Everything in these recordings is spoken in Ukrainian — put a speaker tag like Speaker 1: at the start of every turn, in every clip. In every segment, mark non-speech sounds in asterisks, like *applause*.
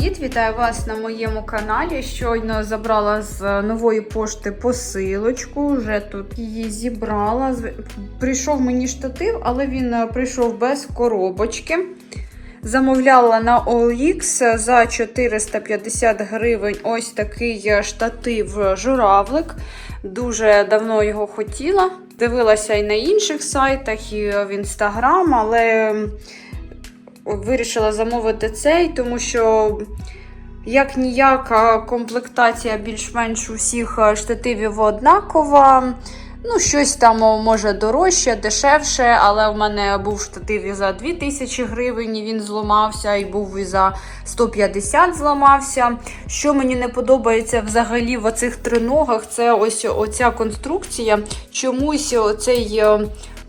Speaker 1: Привіт! Вітаю вас на моєму каналі. Щойно забрала з нової пошти посилочку. Вже тут її зібрала. Прийшов мені штатив, але він е, прийшов без коробочки. Замовляла на OLX за 450 гривень ось такий е, штатив е, журавлик. Дуже давно його хотіла. Дивилася і на інших сайтах, і в інстаграм, але вирішила замовити цей, тому що як ніяка комплектація більш-менш у всіх е, штативів однакова. Ну, щось там може дорожче, дешевше, але в мене був штатив і за 2000 гривень, і він зламався, і був і за 150 зламався. Що мені не подобається взагалі в оцих триногах, це ось оця конструкція. Чомусь оцей е,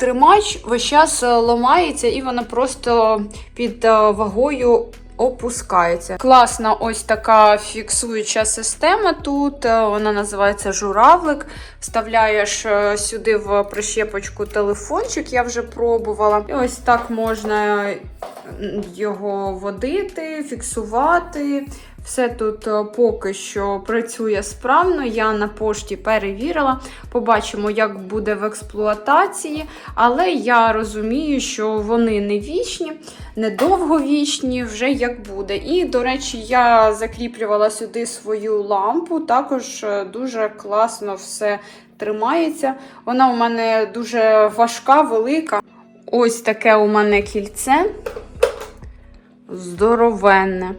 Speaker 1: тримач весь час е, ламається, і вона просто під е, вагою опускається. Класна ось така фіксуюча система тут. е, Вона називається журавлик. Вставляєш сюди в прищепочку телефончик, я вже пробувала. І ось так можна його водити, фіксувати. Все тут е, поки що працює справно. Я на пошті перевірила. Побачимо, як буде в експлуатації. Але я розумію, що вони не вічні, недовговічні, вже як буде. І, до речі, я закріплювала сюди свою лампу. Також е, дуже класно все тримається. Вона у мене дуже важка, велика. Ось таке у мене кільце. Здоровенне.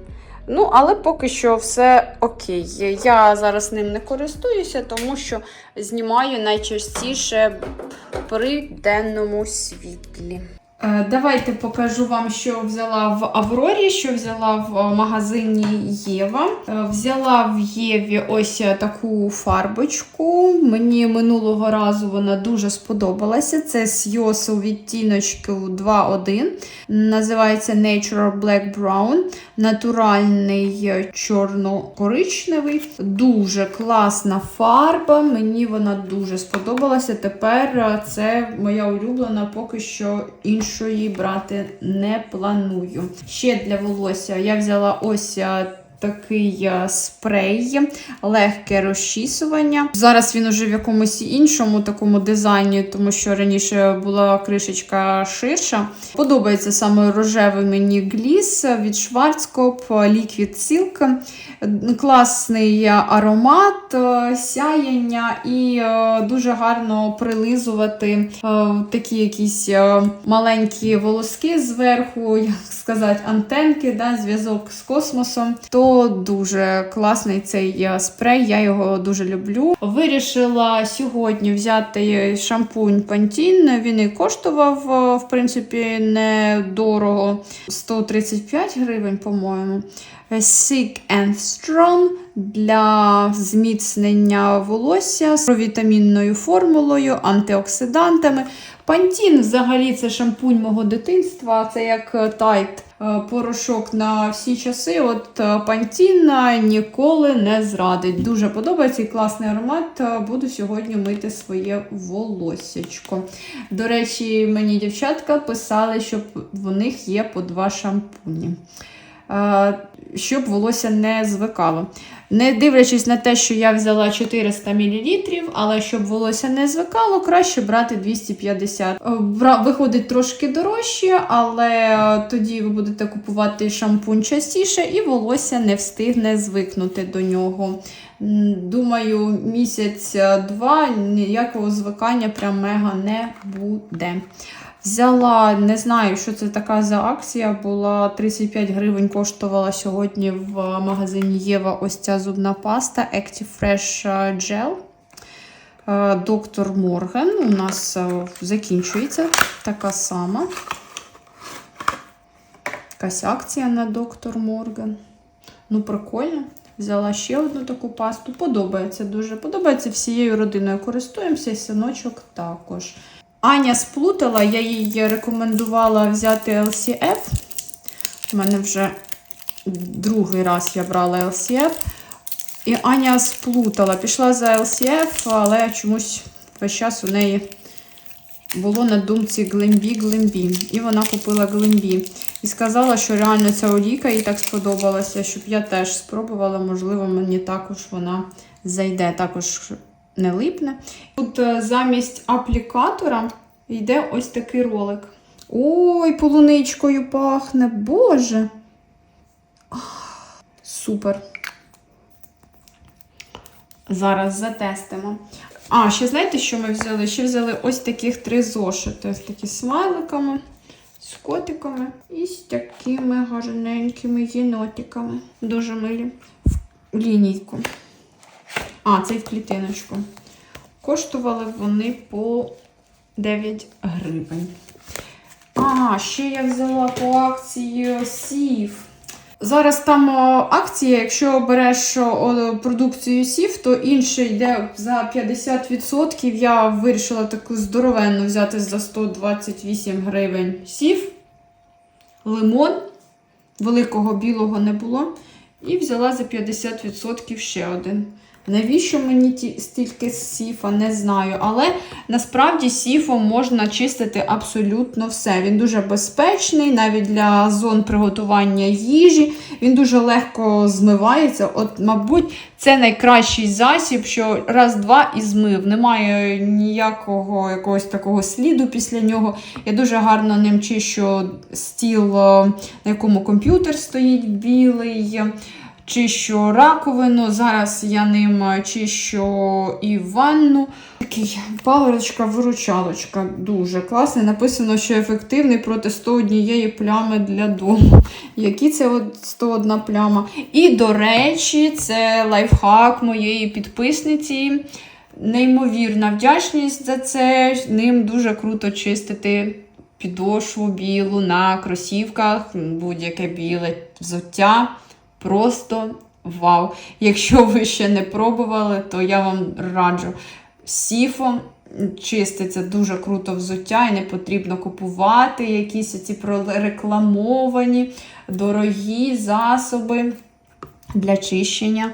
Speaker 1: Ну, але поки що все окей. Я зараз ним не користуюся, тому що знімаю найчастіше при денному світлі. Е, Давайте покажу вам, що взяла в Аврорі, що взяла в магазині Єва. Е, Взяла в Єві ось таку фарбочку. Мені минулого разу вона дуже сподобалася. Це Сйосу відтіночку 2.1. Називається Natural Black Brown. Натуральний е, чорно-коричневий. Дуже класна фарба. Мені вона дуже сподобалася. Тепер е, це моя улюблена, поки що іншої брати не планую. Ще для волосся я взяла ось. Такий е, спрей, легке розчісування. Зараз він уже в якомусь іншому такому дизайні, тому що раніше була кришечка ширша. Подобається саме рожевий мені гліс від Schwarzkopf Liquid Silk. Класний аромат, е, сяєння і е, дуже гарно прилизувати такі якісь маленькі волоски зверху, *laughs* як сказати, антенки, да, зв'язок з космосом. То дуже класний цей е, спрей, я його дуже люблю. Вирішила сьогодні взяти шампунь Pantene. Він і коштував, е, в принципі, недорого 135 гривень, по-моєму. Sick and Strong для зміцнення волосся з провітамінною формулою, антиоксидантами. Пантін взагалі це шампунь мого дитинства, це як тайт е, порошок на всі часи. От пантіна е, ніколи не зрадить. Дуже подобається і класний аромат. Е, Буду сьогодні мити своє волоссячко. До речі, мені дівчатка писали, що в них є по два шампуні. Е, Щоб волосся не звикало. Не дивлячись на те, що я взяла 400 мл, але щоб волосся не звикало, краще брати 250. Е, Виходить трошки дорожче, але е, тоді ви будете купувати шампунь частіше, і волосся не встигне звикнути до нього. Думаю, місяць-два ніякого звикання прям мега не буде. Взяла, не знаю, що це така за акція. Була 35 гривень, коштувала сьогодні в магазині Єва ось ця зубна паста Active Fresh Gel. Е, Доктор Морген. У нас е, закінчується така сама. Якась акція на доктор Морген. Ну, прикольно. Взяла ще одну таку пасту. Подобається дуже. Подобається всією родиною. Користуємося, і синочок також. Аня сплутала, я їй рекомендувала взяти LCF. У мене вже другий раз я брала LCF. І Аня сплутала. Пішла за LCF, але чомусь весь час у неї було на думці Глембі. І вона купила Глембі. І сказала, що реально ця олійка їй так сподобалася, щоб я теж спробувала, можливо, мені також вона зайде, також не липне. Тут е, замість аплікатора йде ось такий ролик. Ой, полуничкою пахне, боже. Супер. Зараз затестимо. А, ще знаєте, що ми взяли? Ще взяли ось таких три зошити. Ось такі з смайликами, з котиками і з такими гарненькими єнотиками. Дуже милі. В лінійку. А, це в клітиночку. Коштували вони по 9 гривень. А, ще я взяла по акції сів. Зараз там акція, якщо береш продукцію сів, то інше йде за 50%. Я вирішила таку здоровенну взяти за 128 гривень сів. Лимон. Великого білого не було. І взяла за 50% ще один. Навіщо мені ті, стільки сіфа, не знаю. Але насправді сіфом можна чистити абсолютно все. Він дуже безпечний, навіть для зон приготування їжі. Він дуже легко змивається. От, мабуть, це найкращий засіб, що раз-два і змив. Немає ніякого якогось такого сліду після нього. Я дуже гарно ним чищу стіл, е, на якому комп'ютер стоїть білий чищу раковину. Зараз я ним чищу і ванну. Такий паличка-виручалочка. Дуже класний. Написано, що ефективний проти 101 плями для дому. Які це от 101 пляма? І, до речі, це лайфхак моєї підписниці. Неймовірна вдячність за це. Ним дуже круто чистити підошву білу на кросівках, будь-яке біле взуття. Просто вау! Якщо ви ще не пробували, то я вам раджу. Сіфом чиститься дуже круто взуття, і не потрібно купувати якісь ці прорекламовані дорогі засоби для чищення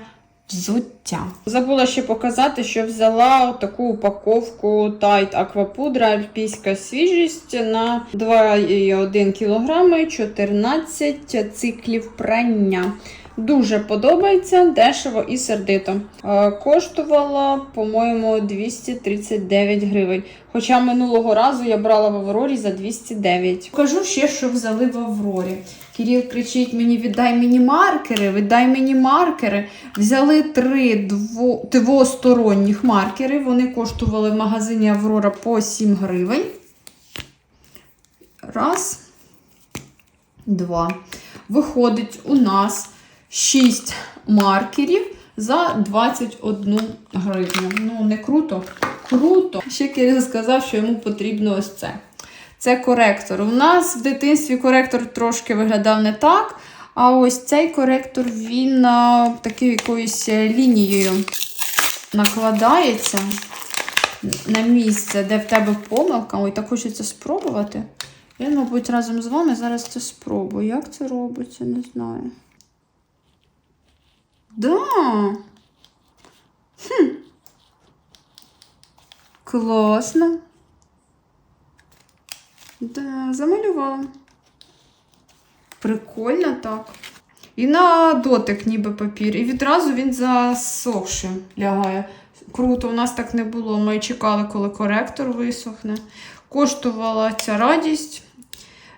Speaker 1: взуття. Забула ще показати, що взяла таку упаковку Tide Aquapudra Альпійська свіжість на 2,1 кг 14 циклів прання. Дуже подобається, дешево і сердито. Е, Коштувала, по-моєму, 239 гривень. Хоча минулого разу я брала в Аврорі за 209. Покажу ще, що взяли в Аврорі. Кирил кричить мені: віддай мені маркери, віддай мені маркери. Взяли три дво... двосторонніх маркери. Вони коштували в магазині Аврора по 7 гривень. Раз, два. Виходить, у нас 6 маркерів за 21 гривню. Ну, не круто. Круто. Ще Кирил сказав, що йому потрібно ось це. Це коректор. У нас в дитинстві коректор трошки виглядав не так. А ось цей коректор, він такою якоюсь лінією накладається на місце, де в тебе помилка. Ой, так хочеться спробувати. Я, мабуть, разом з вами зараз це спробую. Як це робиться, не знаю. Да. Хм. Класно. Да, замалювала. Прикольно так. І на дотик ніби папір. І відразу він засохшим лягає. Круто, у нас так не було. Ми чекали, коли коректор висохне. Коштувала ця радість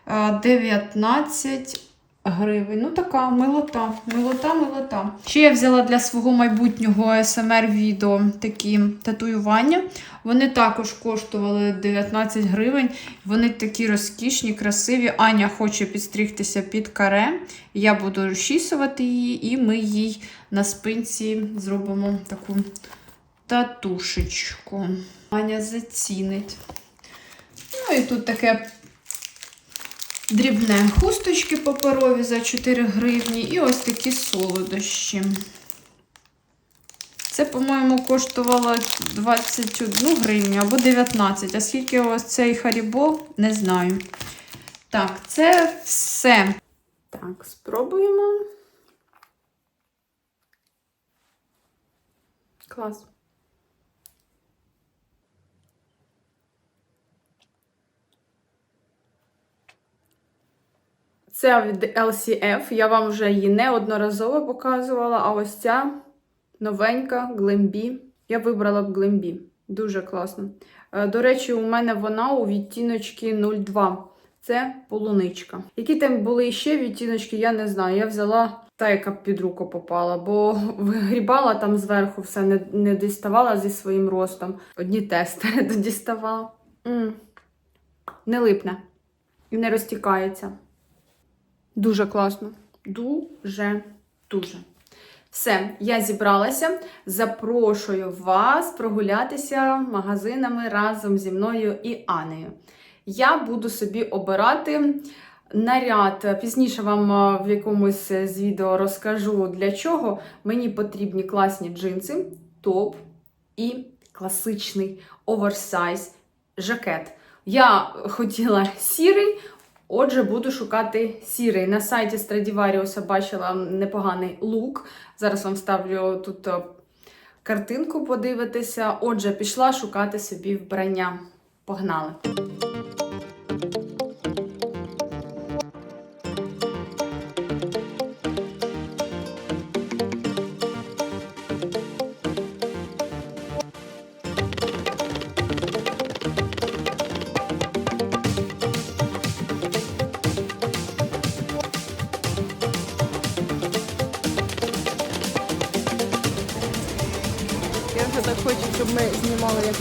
Speaker 1: е, 19 гривень. Ну, така милота, милота, милота. Ще я взяла для свого майбутнього СМР-відео такі татуювання. Вони також коштували 19 гривень. Вони такі розкішні, красиві. Аня хоче підстригтися під каре. Я буду розчісувати її, і ми їй на спинці зробимо таку татушечку. Аня зацінить. Ну і тут таке дрібне хусточки паперові за 4 гривні і ось такі солодощі. Це, по-моєму, коштувало 21 гривню або 19. А скільки ось цей харібо, не знаю. Так, це все. Так, спробуємо. Клас. Це від LCF. Я вам вже її неодноразово показувала. А ось ця новенька Glambi. Я вибрала б Glambi. Дуже класно. Е, До речі, у мене вона у відтіночки 02. Це полуничка. Які там були ще відтіночки, я не знаю. Я взяла та, яка під руку попала, бо *laughs* вигрібала там зверху все, не, не діставала зі своїм ростом. Одні тести *laughs* діставала. м Не липне і не розтікається. Дуже класно. Дуже, дуже. Все, я зібралася. Запрошую вас прогулятися магазинами разом зі мною і Анею. Я буду собі обирати наряд. Пізніше вам е, в якомусь з відео розкажу, для чого мені потрібні класні джинси, топ і класичний оверсайз жакет. Я хотіла сірий, отже, буду шукати сірий. На сайті Stradivarius бачила непоганий лук. Зараз вам ставлю тут е, картинку подивитися. Отже, пішла шукати собі вбрання. Погнали!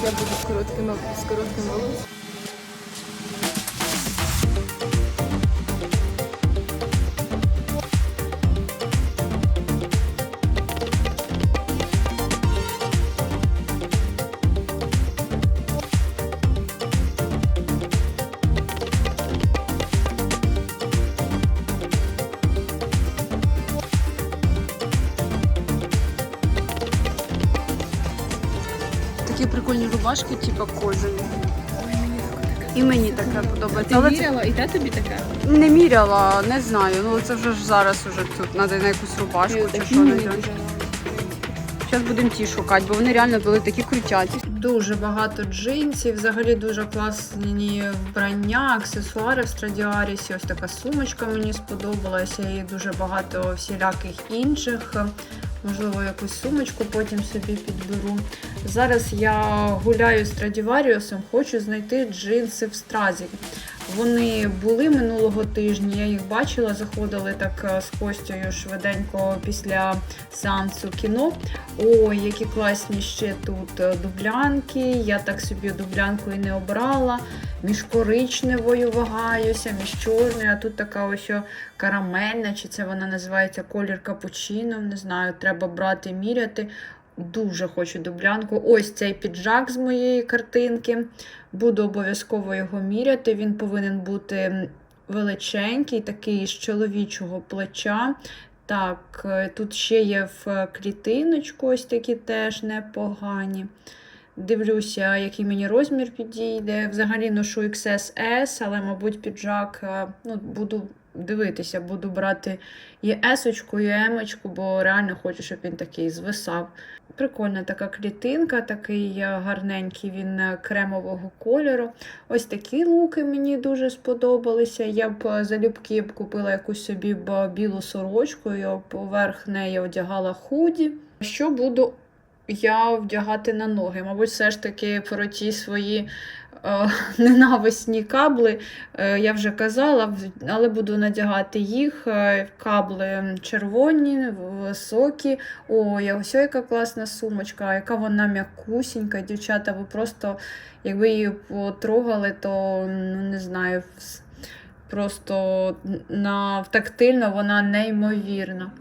Speaker 2: Я буду з короткими з коротким волоссям.
Speaker 1: Такі прикольні рубашки, типу кожані. І мені таке подобається.
Speaker 2: Ти
Speaker 1: Але це
Speaker 2: міряла, і те тобі таке?
Speaker 1: не міряла, не знаю. Ну це вже ж зараз уже тут треба на якусь рубашку чи що не знаю. Зараз будемо ті шукати, бо вони реально були такі крутяті. Дуже багато джинсів, взагалі дуже класні вбрання, аксесуари в Страдіарісі. Ось така сумочка мені сподобалася, і дуже багато всіляких інших. Можливо, якусь сумочку потім собі підберу. Зараз я гуляю з Традіваріусом, хочу знайти джинси в стразі. Вони були минулого тижня, я їх бачила, заходили так е, з Костю швиденько після сеансу кіно. Ой, які класні ще тут е, дублянки. Я так собі дублянку і не обрала. Між коричневою вагаюся, між чорною, а тут така ось карамельна, чи це вона називається колір капучино. Не знаю, треба брати, міряти. Дуже хочу дублянку. Ось цей піджак з моєї картинки. Буду обов'язково його міряти. Він повинен бути величенький, такий з чоловічого плеча. Так, е, тут ще є в клітиночку, ось такі теж непогані. Дивлюся, який мені розмір підійде. Взагалі ношу XS, але, мабуть, піджак е, ну, буду дивитися, буду брати і S-очку, і M-очку, бо реально хочу, щоб він такий звисав. Прикольна така клітинка, такий е, гарненький він е, кремового кольору. Ось такі луки мені дуже сподобалися. Я б е, залюбки б купила якусь собі білу сорочку, і поверх неї одягала худі. Що буду я вдягати на ноги? Мабуть, все ж таки про ті свої е, *laughs* ненависні кабли. Е, я вже казала, але буду надягати їх. Е, Кабли червоні, високі. Ой, а ось яка класна сумочка, яка вона м'якусінька, дівчата. Ви просто, якби її потрогали, то ну не знаю. Просто на тактильно вона неймовірна.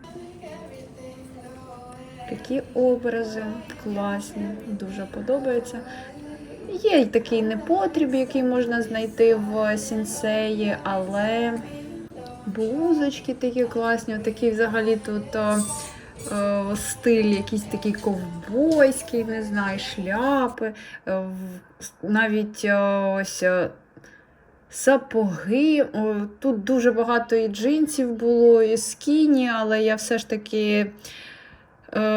Speaker 1: Такі образи класні, дуже подобаються. Є й такий непотріб, який можна знайти в сінсеї, але блузочки такі класні, такий взагалі тут о, стиль якийсь такий ковбойський, не знаю, шляпи, е, навіть ось. Сапоги. Тут дуже багато і джинсів було, і скіні, але я все ж таки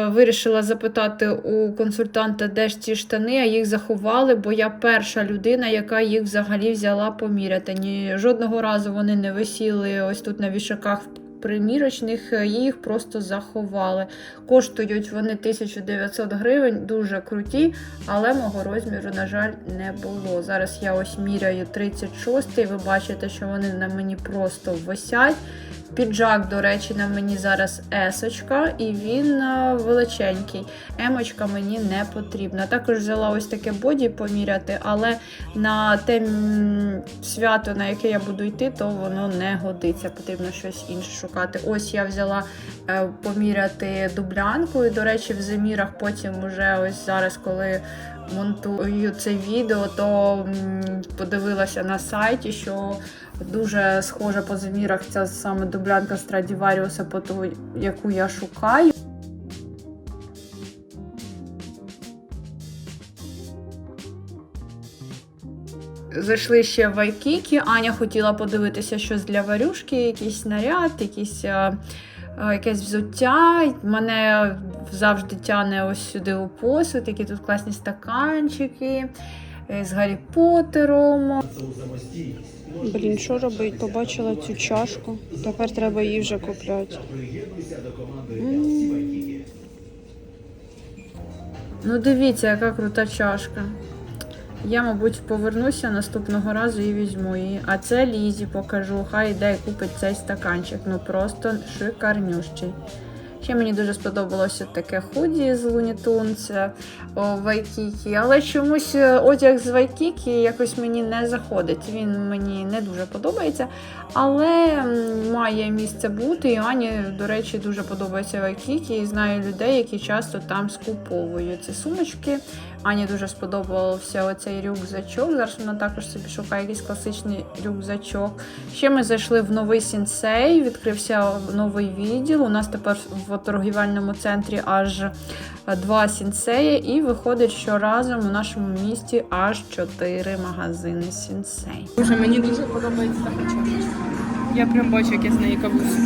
Speaker 1: Вирішила запитати у консультанта, де ж ці штани, а їх заховали, бо я перша людина, яка їх взагалі взяла поміряти. Ні, жодного разу вони не висіли ось тут на вішаках примірочних, е, їх просто заховали. Коштують вони 1900 гривень, дуже круті, але мого розміру, на жаль, не було. Зараз я ось міряю 36 ви бачите, що вони на мені просто висять. Піджак, до речі, на мені зараз есочка, і він е, величенький. Емочка мені не потрібна. Також взяла ось таке боді поміряти, але на те свято, на яке я буду йти, то воно не годиться. Потрібно щось інше шукати. Ось я взяла е, поміряти дублянку. І, до речі, в замірах потім уже ось зараз, коли монтую це відео, то подивилася на сайті, що дуже схожа по замірах ця саме дублянка Страдіваріуса, по ту, яку я шукаю. Зайшли ще в Вайкікі. Аня хотіла подивитися щось для варюшки, якийсь наряд, якийсь, е, е, якесь взуття. Мене завжди тяне ось сюди у посуд, які тут класні стаканчики з Гаррі Поттером. Блін, що робить? Побачила цю чашку. Тепер треба її вже купляти. Ну, дивіться, яка крута чашка. Я, мабуть, повернуся наступного разу і візьму її. А це Лізі покажу. Хай йде і купить цей стаканчик. Ну просто шикарнющий. Ще мені дуже сподобалося таке худі з Лунітунця Вайкікі, але чомусь е, одяг з Вайкікі якось мені не заходить. Він мені не дуже подобається, але має місце бути. І Ані, до речі, дуже подобається Вайкікі. І знаю людей, які часто там скуповують ці сумочки. Ані дуже сподобався оцей рюкзачок. Зараз вона також собі шукає якийсь класичний рюкзачок. Ще ми зайшли в новий сінсей, відкрився новий відділ. У нас тепер в торгівельному центрі аж два сінсеї, і виходить, що разом у нашому місті аж чотири магазини сінсей.
Speaker 2: Дуже мені дуже подобається така чашечка. Я прям бачу, як я з неї кавусь.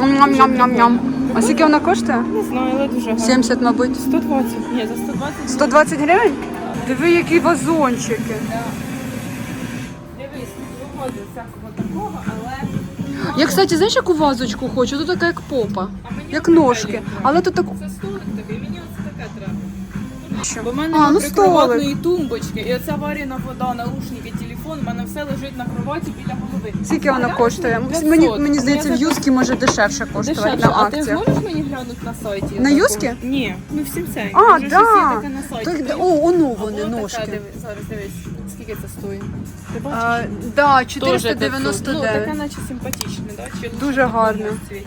Speaker 1: Ням-ням-ням-ням. А скільки вона коштує?
Speaker 2: Не знаю, але дуже гарно.
Speaker 1: 70, мабуть.
Speaker 2: 120. Ні, за 120.
Speaker 1: 120 гривень? Диви, які вазончики.
Speaker 2: Да. Дивись, виходить всякого такого, але.
Speaker 1: Я, кстати, знаєш, яку вазочку хочу? Тут така як попа, як ножки. Але тут так.
Speaker 2: Це столик такий, мені оце таке треба. Бо в мене
Speaker 1: А, ну
Speaker 2: прикроватної тумбочки, і оця варіна вода, наушники, телефон, в мене все лежить на кроваті біля голови.
Speaker 1: Скільки вона
Speaker 2: А
Speaker 1: коштує?
Speaker 2: 500.
Speaker 1: Мені, мені здається, в юскі може дешевше коштувати
Speaker 2: Дешевше.
Speaker 1: на
Speaker 2: А ти
Speaker 1: акціях.
Speaker 2: зможеш мені глянути на сайті?
Speaker 1: На? Юскі?
Speaker 2: Ні, ну всім цей.
Speaker 1: А,
Speaker 2: Вже
Speaker 1: да.
Speaker 2: щось таке на сайті.
Speaker 1: Так, о, оно
Speaker 2: Або
Speaker 1: вони
Speaker 2: така,
Speaker 1: ножки.
Speaker 2: диви- Зараз дивись, скільки це стоїть. Ти бачиш?
Speaker 1: А, да,
Speaker 2: Тоже 500. Ну, така наче симпатична, да? Чи
Speaker 1: Дуже гарно.
Speaker 2: в цвіті?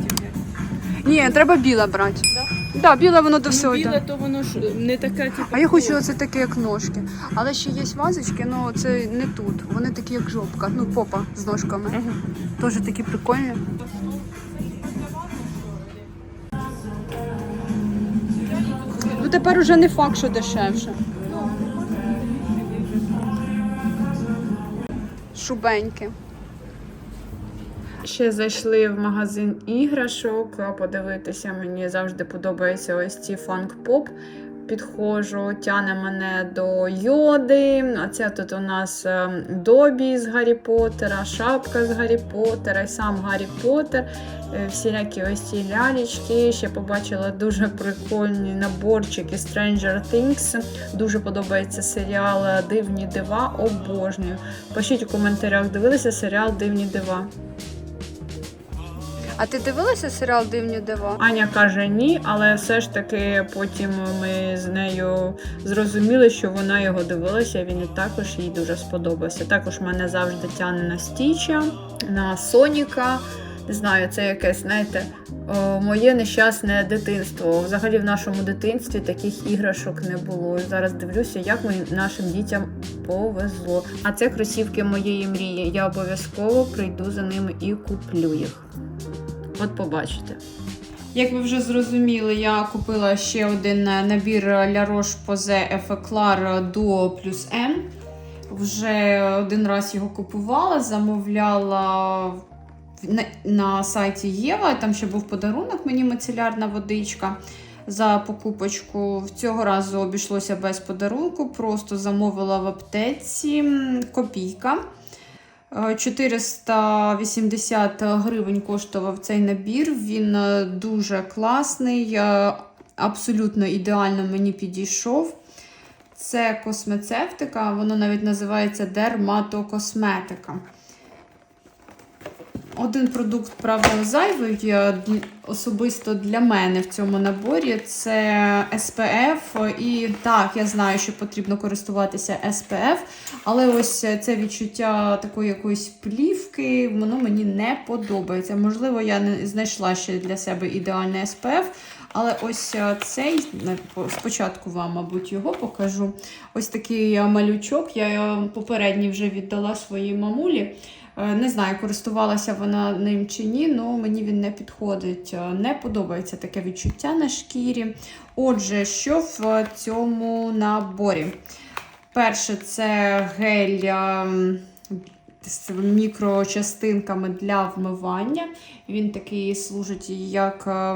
Speaker 1: Ні, треба біле брати.
Speaker 2: Да?
Speaker 1: Да, біле воно до
Speaker 2: Ну,
Speaker 1: всього.
Speaker 2: біле,
Speaker 1: йде.
Speaker 2: то воно ж не таке, типу.
Speaker 1: А я хочу оце таке, як ножки. Але ще є вазочки, ну це не тут. Вони такі, як жопка, ну попа з ножками.
Speaker 2: Ага.
Speaker 1: Теж такі прикольні. Ну тепер уже не факт, що дешевше. Шубеньки. Ще зайшли в магазин іграшок, подивитися. Мені завжди подобається ось ці фанк-поп. Підходжу, тяне мене до йоди. А це тут у нас ем, Добі з Гаррі Поттера, шапка з Гаррі Поттера, і сам Гаррі Поттер, е, всілякі ось ці лялечки. Ще побачила дуже прикольні наборчики Stranger Things. Дуже подобається серіал Дивні дива. Обожнюю. Пишіть у коментарях, дивилися серіал Дивні дива. А ти дивилася серіал Дивні дива? Аня каже ні, але все ж таки потім ми з нею зрозуміли, що вона його дивилася. Він і також їй дуже сподобався. Також мене завжди тягне на Стіча, на Соніка. Не знаю, це якесь, знаєте, о, моє нещасне дитинство. Взагалі в нашому дитинстві таких іграшок не було. Зараз дивлюся, як ми нашим дітям повезло. А це кросівки моєї мрії. Я обов'язково прийду за ними і куплю їх. От побачите. Як ви вже зрозуміли, я купила ще один е, набір La Roche-Posay Effeclar Duo плюс M. Вже один раз його купувала, замовляла на сайті Єва. Там ще був подарунок мені мицелярна водичка. За покупочку цього разу обійшлося без подарунку, просто замовила в аптеці копійка. Е, 480 гривень коштував цей набір. Він е, дуже класний, е, абсолютно ідеально мені підійшов. Це космецевтика, воно навіть називається дерматокосметика. Один продукт, правда, зайвий особисто для мене в цьому наборі це SPF. І так, я знаю, що потрібно користуватися SPF, але ось це відчуття такої якоїсь плівки, воно мені не подобається. Можливо, я не знайшла ще для себе ідеальний SPF, але ось цей, спочатку вам, мабуть, його покажу. Ось такий малючок. Я е, попередній вже віддала своїй мамулі. Е, Не знаю, користувалася вона ним чи ні, але мені він не підходить. Е, Не подобається таке відчуття на шкірі. Отже, що в цьому наборі? Перше, це гель ем, з мікрочастинками для вмивання. Він такий служить як е,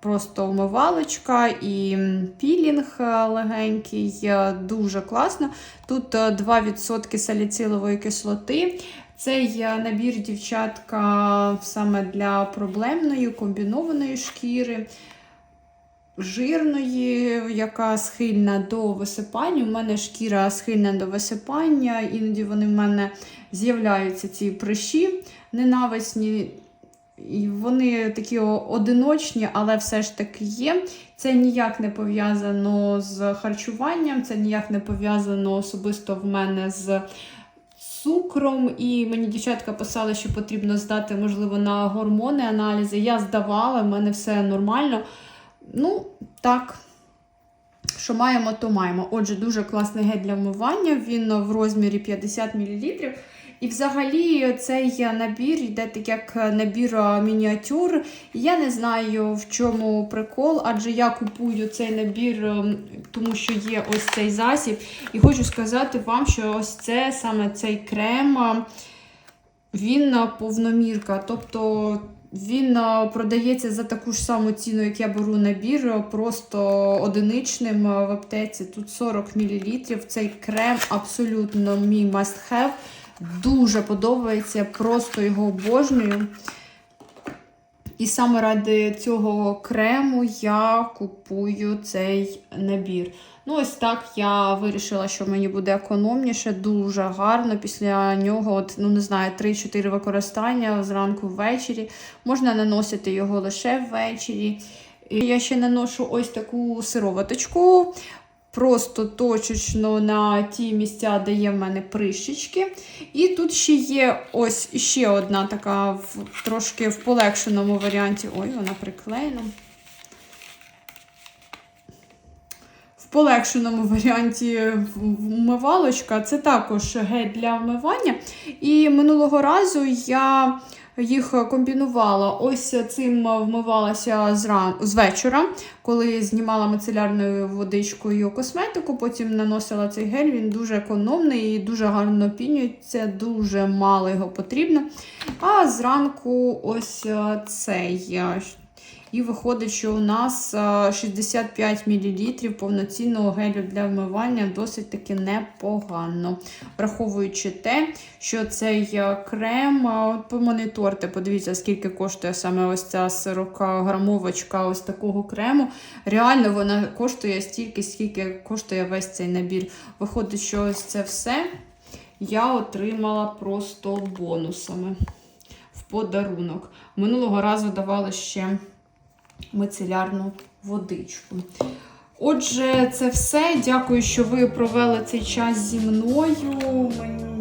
Speaker 1: просто вмивалочка і пілінг легенький. Дуже класно. Тут е, 2% саліцилової кислоти. Цей набір дівчатка саме для проблемної комбінованої шкіри, жирної, яка схильна до висипання. У мене шкіра схильна до висипання, іноді вони в мене з'являються ці прищі ненависні. І вони такі одиночні, але все ж таки є. Це ніяк не пов'язано з харчуванням, це ніяк не пов'язано особисто в мене з цукром. І мені дівчатка писали, що потрібно здати, можливо, на гормони аналізи. Я здавала, в мене все нормально. Ну, так. Що маємо, то маємо. Отже, дуже класний гель для вмивання. Він в розмірі 50 мл. І взагалі цей набір йде так як набір мініатюр. Я не знаю, в чому прикол, адже я купую цей набір, ем, тому що є ось цей засіб. І хочу сказати вам, що ось це саме цей крем, він повномірка. Тобто він продається за таку ж саму ціну, як я беру набір, просто одиничним в аптеці. Тут 40 мл. Цей крем абсолютно мій must have. Дуже подобається, просто його обожнюю. І саме ради цього крему я купую цей набір. Ну, ось так я вирішила, що мені буде економніше, дуже гарно. Після нього, от, ну не знаю, 3-4 використання зранку ввечері. Можна наносити його лише ввечері. І я ще наношу ось таку сироваточку. Просто точечно на ті місця, де є в мене прищички. І тут ще є ось ще одна така в, трошки в полегшеному варіанті. Ой, вона приклеєна. В полегшеному варіанті вмивалочка. Це також гель для вмивання. І минулого разу я їх комбінувала. Ось цим вмивалася зран... з вечора, коли знімала мицелярною водичкою косметику, потім наносила цей гель. Він дуже економний і дуже гарно пінюється, дуже мало його потрібно. А зранку ось е, цей. Е, І виходить, що у нас е, 65 мл повноцінного гелю для вмивання досить таки непогано. Враховуючи те, що цей е, крем, е, помоніторте, подивіться, скільки коштує саме ось ця 40-грамовочка ось такого крему. Реально вона коштує стільки, скільки коштує весь цей набір. Виходить, що ось це все я отримала просто бонусами в подарунок. Минулого разу давали ще мицелярну водичку. Отже, це все. Дякую, що ви провели цей час зі мною.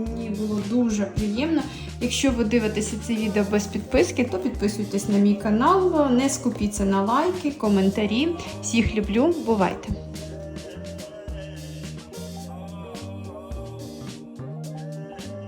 Speaker 1: Мені було дуже приємно. Якщо ви дивитеся це відео без підписки, то підписуйтесь на мій канал. Не скупіться на лайки, коментарі. Всіх люблю, бувайте!